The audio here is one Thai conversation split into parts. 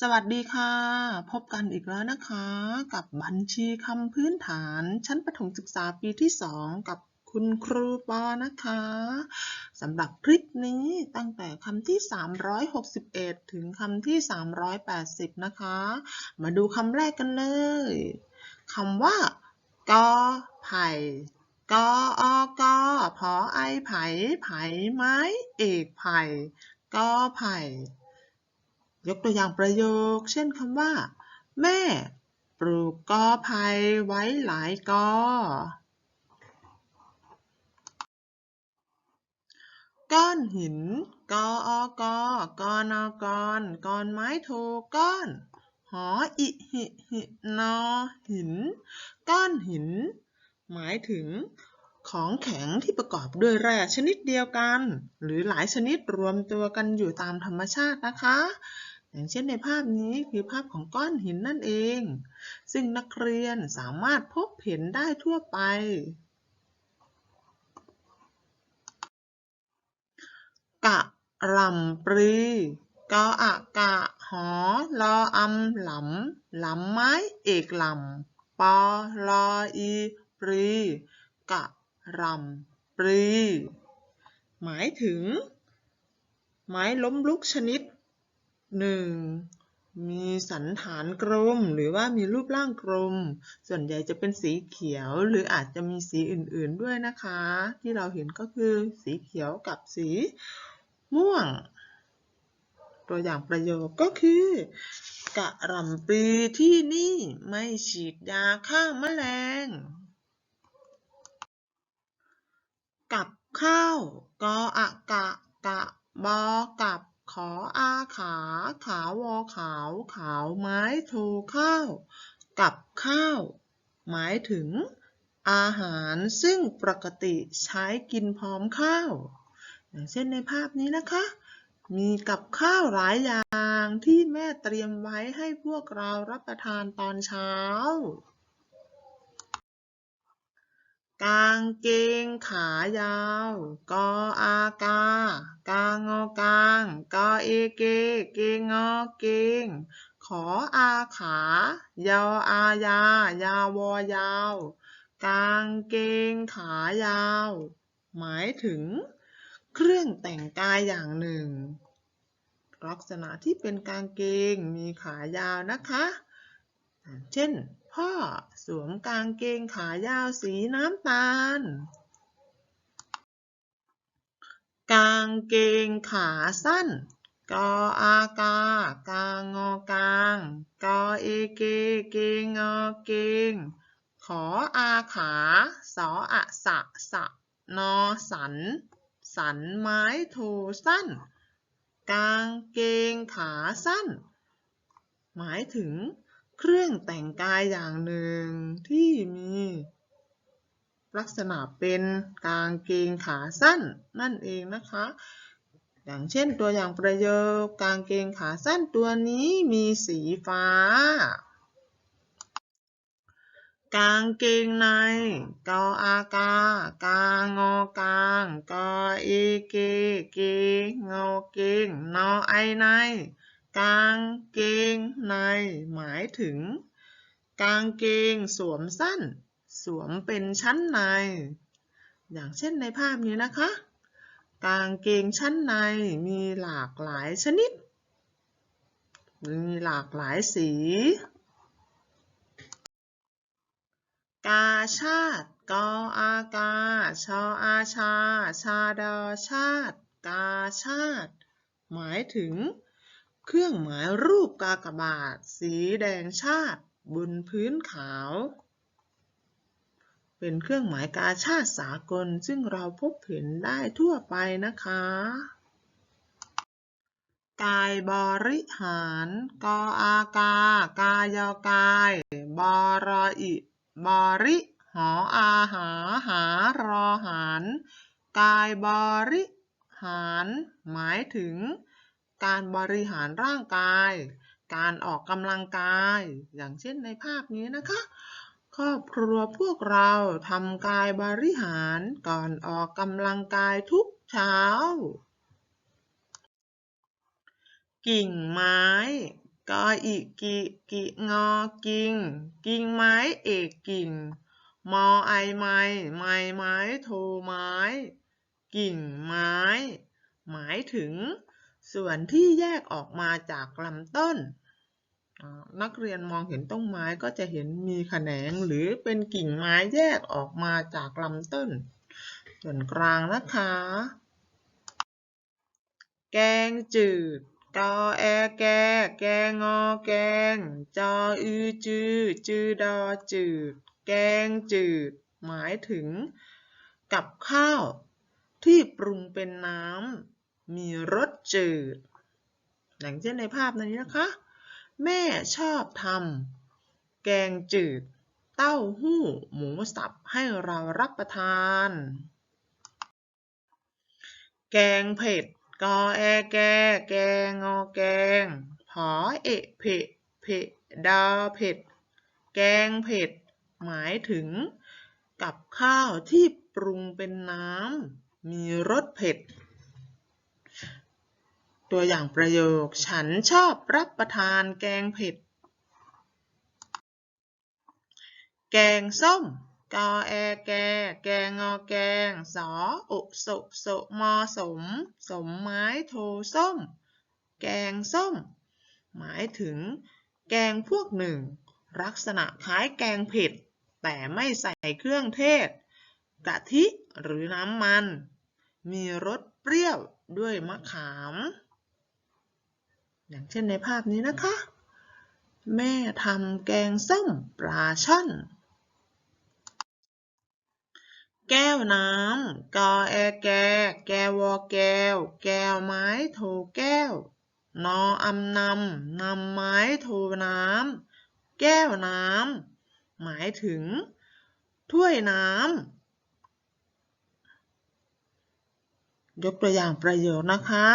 สวัสดีค่ะ พบกันอีกแล้วนะคะ กับบัญชีคำพื้นฐาน ชั้นประถมศึกษาปีที่ 2 กับคุณครูปอนะคะสำหรับคลิปนี้ตั้งแต่คำที่ 361 ถึงคำที่ 380 นะคะ มาดูคำแรกกันเลยคำว่ากอไผ่กออกอพอไอไผ่ไผ่ไม้เอกไผ่กอไผ่ ยกตัวอย่างประโยค เช่นคำว่า แม่ ปลูกกอไผ่ไว้หลายกอ ก้อนหิน กออกอกอนอกอนกอนไม้โทก้อน หออิหิหินอหิน ก้อนหิน หมายถึงของแข็งที่ประกอบด้วยแร่ชนิดเดียวกัน หรือหลายชนิดรวมตัวกันอยู่ตามธรรมชาตินะคะ อย่างเช่นในภาพนี้คือภาพของก้อนหินนั่นเอง ซึ่งนักเรียนสามารถพบเห็นได้ทั่วไป กะหล่ำปรีกออะกะหอลออำหลำหลำไม้เอกหลำปอลออีปรีกะหล่ำปรี หมายถึง ไม้ล้มลุกชนิด หนึ่งมีสันฐานกลมหรือว่ามีรูปร่างกลม ส่วนใหญ่จะเป็นสีเขียวหรืออาจจะมีสีอื่นๆด้วยนะคะ ที่เราเห็นก็คือสีเขียวกับสีม่วง ตัวอย่างประโยคก็คือกะหล่ำปลีที่นี่ไม่ฉีดยาฆ่าแมลง กับข้าวกออะกะกะบอก วอขาว ขาวไม้โทข้าว กับข้าว หมายถึง อาหารซึ่งปกติใช้กินพร้อมข้าว อย่างเช่นในภาพนี้นะคะ มีกับข้าวหลายอย่างที่แม่เตรียมไว้ให้พวกเรารับประทานตอนเช้า กางเกงขายาว กออากา กางอกาง กอเอเก เกงอเกง ขออาขายออายา ยาวอยาว กางเกงขายาว หมายถึง เครื่องแต่งกายอย่างหนึ่ง ลักษณะที่เป็นกางเกงมีขายาวนะคะ เช่น พ่อสวมกางเกงขายาวสีน้ำตาล กางเกงขาสั้น กออากา กางอกาง กอเอเก เกงอเกง ขออาขา สออะสะสะ นอสัน สันไม้โทสั้น กางเกงขาสั้น หมายถึง เครื่องแต่งกายอย่างหนึ่งที่มีลักษณะเป็นกางเกงขาสั้นนั่นเองนะคะ อย่างเช่นตัวอย่างประโยคกางเกงขาสั้นตัวนี้มีสีฟ้า กางเกงในกออากากางอกางกอเอเกเกงอเกงนอไอใน กางเกงในหมายถึง กางเกงสวมสั้น สวมเป็นชั้นใน อย่างเช่นในภาพนี้นะคะ กางเกงชั้นในมีหลากหลายชนิด มีหลากหลายสี กาชาติกออากา ชออาชา ชาดอชาติ กาชาติ หมายถึง เครื่องหมายรูปกากบาท สีแดงชาติ บนพื้นขาว เป็นเครื่องหมายกาชาติสากล ซึ่งเราพบเห็นได้ทั่วไปนะคะ กายบริหาร กออากา กายอกาย บรออิบริหออาหาหารอหาร กายบริหาร หมายถึง การบริหารร่างกาย การออกกำลังกาย อย่างเช่นในภาพนี้นะคะ ครอบครัวพวกเราทำกายบริหารก่อนออกกำลังกายทุกเช้า กิ่งไม้กออีกิกิงอกิ่ง กิ่งไม้เอกกิ่ง มอไอไม้ไม้ไม้โทไม้ กิ่งไม้ หมายถึง ส่วนที่แยกออกมาจากลำต้น นักเรียนมองเห็นต้นไม้ก็จะเห็นมีแขนงหรือเป็นกิ่งไม้แยกออกมาจากลำต้น ส่วนกลางนะคะ แกงจืดกอแอแก แกงอแกง จออือจือ จือดอจืด แกงจืด หมายถึงกับข้าวที่ปรุงเป็นน้ำ มีรสจืด อย่างเช่นในภาพนี้นะคะ แม่ชอบทำแกงจืด เต้าหู้หมูสับให้เรารับประทาน แกงเผ็ดกอแอแก แกงอแกงผอเอะเผ็ดเผ็ดดอเผ็ด แกงเผ็ด หมายถึง กับข้าวที่ปรุงเป็นน้ำมีรสเผ็ด ตัวอย่างประโยค ฉันชอบรับประทานแกงเผ็ด แกงส้ม กอแอแก แกงอแกง สออุสสมอสม สมไม้โทส้ม แกงส้ม หมายถึง แกงพวกหนึ่ง ลักษณะคล้ายแกงเผ็ด แต่ไม่ใส่เครื่องเทศ กะทิหรือน้ำมัน มีรสเปรี้ยวด้วยมะขาม อย่างเช่นในภาพนี้นะคะ แม่ทำแกงส้มปลาช่อน แก้วน้ำกอแอแก แกวอแก้ว แก้วไม้โทแก้วนออำนำนำไม้โทน้ำแก้วน้ำหมายถึง ถ้วยน้ำยกตัวอย่างประโยคนะคะ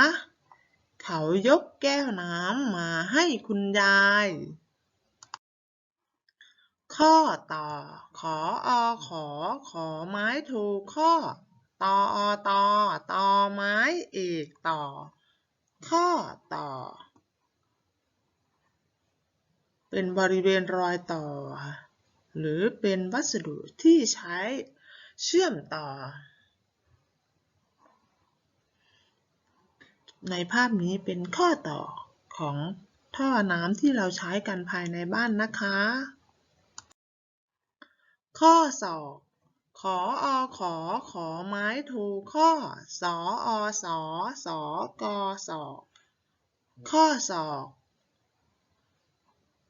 เขายกแก้วน้ำมาให้คุณยาย ข้อต่อ ขออขอ ขอไม้ถูกข้อตออตอตอไม้เอกต่อ ข้อต่อ เป็นบริเวณรอยต่อ หรือเป็นวัสดุที่ใช้เชื่อมต่อ ในภาพนี้เป็นข้อต่อของท่อน้ำที่เราใช้กันภายในบ้านนะคะ ข้อศอกขออขอขอไม้ถูข้อ สออสอสอกอศอข้อศอก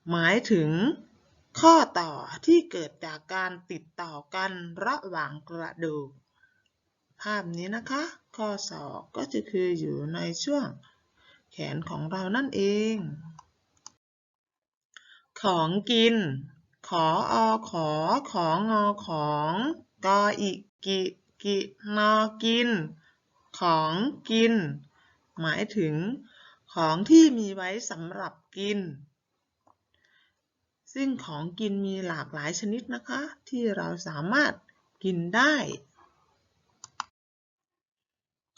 หมายถึง ข้อต่อที่เกิดจากการติดต่อกันระหว่างกระดูก ภาพนี้นะคะ ข้อศอกก็จะคืออยู่ในช่วงแขนของเรานั่นเอง ของกิน ขออขอ ของอของ กออิกิกินอกิน ของกิน หมายถึงของที่มีไว้สำหรับกิน ซึ่งของกินมีหลากหลายชนิดนะคะ ที่เราสามารถกินได้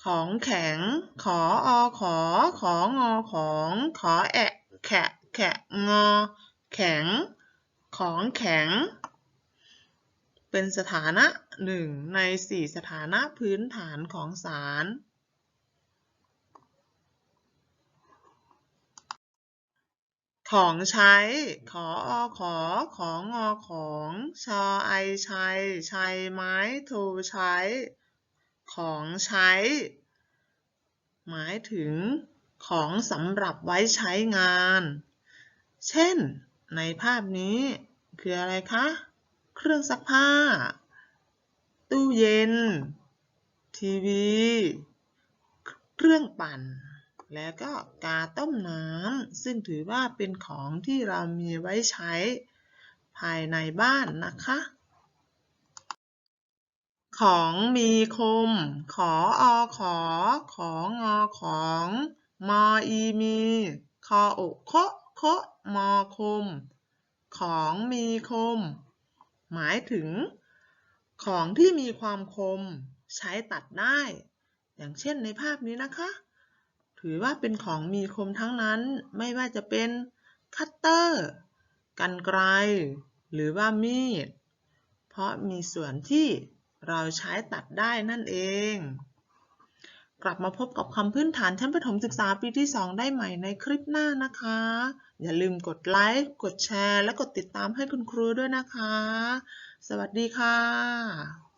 ของแข็ง ขออขอ ของอของ ขอแอะแขะแขะงอ แข็ง ของแข็ง เป็นสถานะหนึ่งในสี่สถานะพื้นฐานของสารของใช้ ขออขอ ของงอของ ชอไอชัยชัยไม้โทใช้ ของใช้ หมายถึงของสำหรับไว้ใช้งาน เช่น ในภาพนี้คืออะไรคะ เครื่องซักผ้า ตู้เย็น ทีวี เครื่องปั่น และก็กาต้มน้ำ ซึ่งถือว่าเป็นของที่เรามีไว้ใช้ภายในบ้านนะคะ ของมีคม ขออขอ ของอของ มออีมี คออุเคาะเคมอคม ของมีคม หมายถึง ของที่มีความคม ใช้ตัดได้ อย่างเช่นในภาพนี้นะคะ ถือว่าเป็นของมีคมทั้งนั้น ไม่ว่าจะเป็นคัตเตอร์กันไกร หรือว่ามีด เพราะมีส่วนที่ เราใช้ตัดได้นั่นเอง กลับมาพบกับคำพื้นฐานชั้นประถมศึกษาปีที่ 2 ได้ใหม่ในคลิปหน้านะคะ อย่าลืมกดไลค์ กดแชร์ และกดติดตามให้คุณครูด้วยนะคะ สวัสดีค่ะ